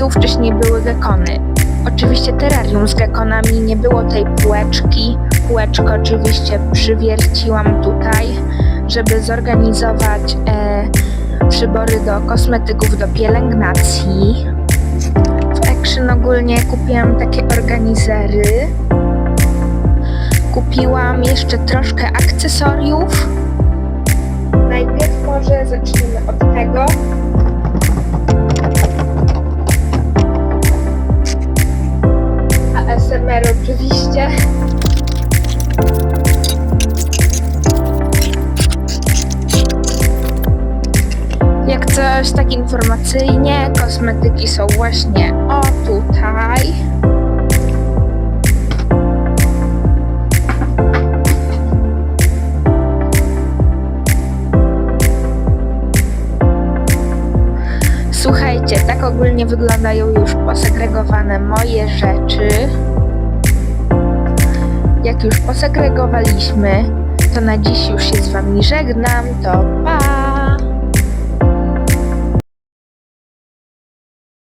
miejscu wcześniej były gekony. Oczywiście terrarium z gekonami, nie było tej półeczki. Półeczkę oczywiście przywierciłam tutaj, żeby zorganizować e, przybory do kosmetyków do pielęgnacji. W Action ogólnie kupiłam takie organizery. Kupiłam jeszcze troszkę akcesoriów. Najpierw może zacznijmy od tego. Oczywiście. Jak coś tak informacyjnie, kosmetyki są właśnie o tutaj. Słuchajcie, tak ogólnie wyglądają już posegregowane moje rzeczy. Jak już posegregowaliśmy, to na dziś już się z Wami żegnam. To pa!